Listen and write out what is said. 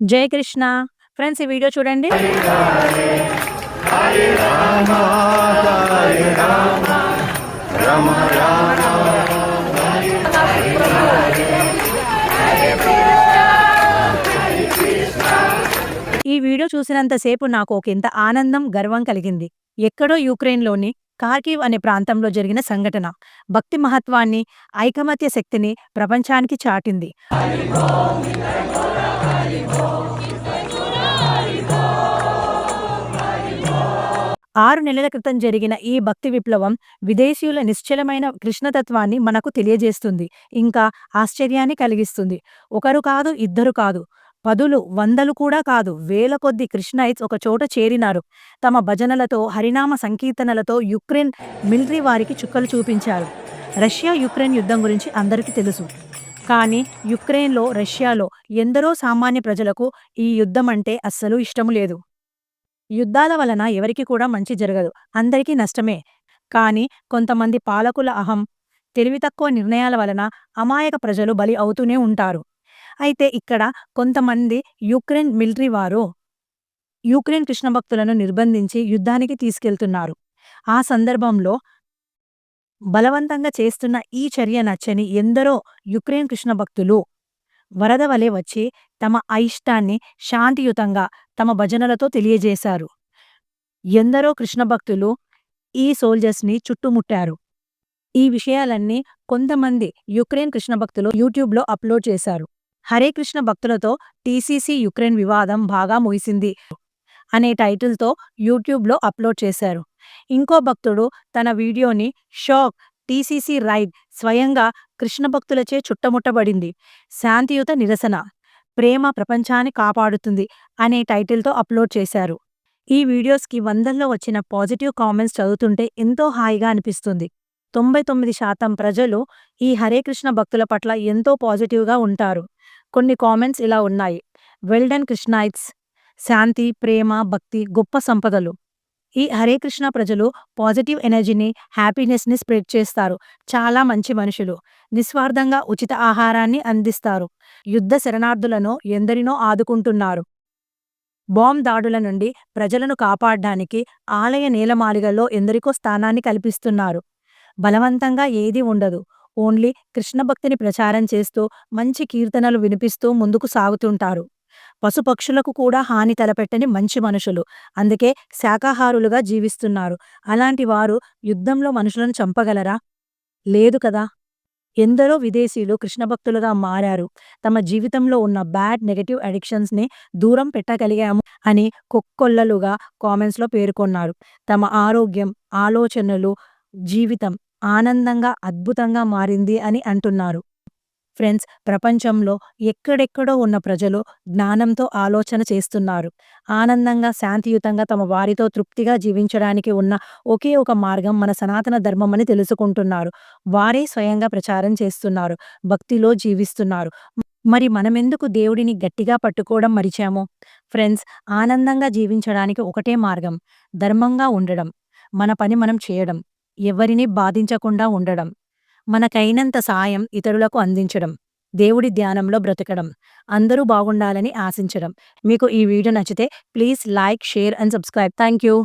జై కృష్ణ. ఫ్రెండ్స్ ఈ వీడియో చూడండి. ఈ వీడియో చూసినంతసేపు నాకు ఒక ఇంత ఆనందం గర్వం కలిగింది. ఎక్కడో యుక్రెయిన్లోని కార్కివ్ అనే ప్రాంతంలో జరిగిన సంఘటన భక్తి మహత్వాన్ని ఐకమత్య శక్తిని ప్రపంచానికి చాటింది. ఆరు నెలల క్రితం జరిగిన ఈ భక్తి విప్లవం విదేశీయుల నిశ్చలమైన కృష్ణతత్వాన్ని మనకు తెలియజేస్తుంది. ఇంకా ఆశ్చర్యాన్ని కలిగిస్తుంది. ఒకరు కాదు ఇద్దరు కాదు. పదులు వందలు కూడా కాదు. వేల కొద్ది కృష్ణైట్స్ ఒక చోట చేరినారు. తమ భజనలతో హరినామ సంకీర్తనలతో యుక్రెయిన్ మిలిటరీ వారికి చుక్కలు చూపించారు. రష్యా యుక్రెయిన్ యుద్ధం గురించి అందరికీ తెలుసు. కానీ యుక్రెయిన్లో రష్యాలో ఎందరో సామాన్య ప్రజలకు ఈ యుద్ధం అంటే అస్సలు ఇష్టము లేదు. యుద్ధాల వలన ఎవరికి కూడా మంచి జరగదు అందరికీ నష్టమే. కాని కొంతమంది పాలకుల అహం తెలివి తక్కువ నిర్ణయాల వలన అమాయక ప్రజలు బలి అవుతూనే ఉంటారు. అయితే ఇక్కడ కొంతమంది యుక్రెయిన్ మిలిటరీ వారు యుక్రెయిన్ కృష్ణ భక్తులను నిర్బంధించి యుద్ధానికి తీసుకెళ్తున్నారు. ఆ సందర్భంలో బలవంతంగా చేస్తున్న ఈ చర్య నచ్చని ఎందరో యుక్రెయిన్ కృష్ణ భక్తులు వరద వలె వచ్చి తమ అయిష్టాన్ని శాంతియుతంగా తమ భజనలతో తెలియజేశారు. ఎందరో కృష్ణ భక్తులు ఈ సోల్జర్స్ని చుట్టుముట్టారు. ఈ విషయాలన్నీ కొంతమంది యుక్రెయిన్ కృష్ణ భక్తులు యూట్యూబ్లో అప్లోడ్ చేశారు. హరే కృష్ణ భక్తులతో టీసీసీ యుక్రెయిన్ వివాదం బాగా ముగిసింది అనే టైటిల్తో యూట్యూబ్లో అప్లోడ్ చేశారు. ఇంకో భక్తుడు తన వీడియోని షాక్ టీసీసీ రైడ్ స్వయంగా కృష్ణ భక్తులచే చుట్టముట్టబడింది. శాంతియుత నిరసన ప్రేమ ప్రపంచాన్ని కాపాడుతుంది అనే టైటిల్తో అప్లోడ్ చేశారు. ఈ వీడియోస్కి వందల్లో వచ్చిన పాజిటివ్ కామెంట్స్ చదువుతుంటే ఎంతో హాయిగా అనిపిస్తుంది. తొంభై తొమ్మిది శాతం ప్రజలు ఈ హరే కృష్ణ భక్తుల పట్ల ఎంతో పాజిటివ్గా ఉంటారు. కొన్ని కామెంట్స్ ఇలా ఉన్నాయి. వెల్డన్ కృష్ణైట్స్ శాంతి ప్రేమ భక్తి గొప్ప సంపదలు. ఈ హరే కృష్ణ ప్రజలు పాజిటివ్ ఎనర్జీని హ్యాపీనెస్ని స్ప్రెడ్ చేస్తారు. చాలా మంచి మనుషులు. నిస్వార్థంగా ఉచిత ఆహారాన్ని అందిస్తారు. యుద్ధ శరణార్థులను ఎందరినో ఆదుకుంటున్నారు. బాంబ్ దాడుల నుండి ప్రజలను కాపాడడానికి ఆలయ నేలమాలిగల్లో ఎందరికో స్థానాన్ని కల్పిస్తున్నారు. బలవంతంగా ఏదీ ఉండదు. ఓన్లీ కృష్ణభక్తిని ప్రచారం చేస్తూ మంచి కీర్తనలు వినిపిస్తూ ముందుకు సాగుతుంటారు. పశుపక్షులకు కూడా హాని తలపెట్టని మంచి మనుషులు. అందుకే శాకాహారులుగా జీవిస్తున్నారు. అలాంటి వారు యుద్ధంలో మనుషులను చంపగలరా? లేదు కదా. ఎందరో విదేశీయులు కృష్ణభక్తులుగా మారారు. తమ జీవితంలో ఉన్న బ్యాడ్ నెగటివ్ అడిక్షన్స్ని దూరం పెట్టగలిగాము అని కొక్కొల్లలుగా కామెంట్స్లో పేర్కొన్నారు. తమ ఆరోగ్యం ఆలోచనలు జీవితం ఆనందంగా అద్భుతంగా మారింది అని అంటున్నారు. ఫ్రెండ్స్ ప్రపంచంలో ఎక్కడెక్కడో ఉన్న ప్రజలు జ్ఞానంతో ఆలోచన చేస్తున్నారు. ఆనందంగా శాంతియుతంగా తమ వారితో తృప్తిగా జీవించడానికి ఉన్న ఒకే ఒక మార్గం మన సనాతన ధర్మం అని తెలుసుకుంటున్నారు. వారే స్వయంగా ప్రచారం చేస్తున్నారు భక్తిలో జీవిస్తున్నారు. మరి మనమెందుకు దేవుడిని గట్టిగా పట్టుకోవడం మరిచాము? ఫ్రెండ్స్ ఆనందంగా జీవించడానికి ఒకటే మార్గం ధర్మంగా ఉండడం. మన పని మనం చేయడం. ఎవరిని బాధించకుండా ఉండడం. మనకైనంత సాయం ఇతరులకు అందించడం దేవుడి ధ్యానంలో బ్రతకడం అందరూ బాగుండాలని ఆశించడం. మీకు ఈ వీడియో నచ్చితే please like share and subscribe. Thank you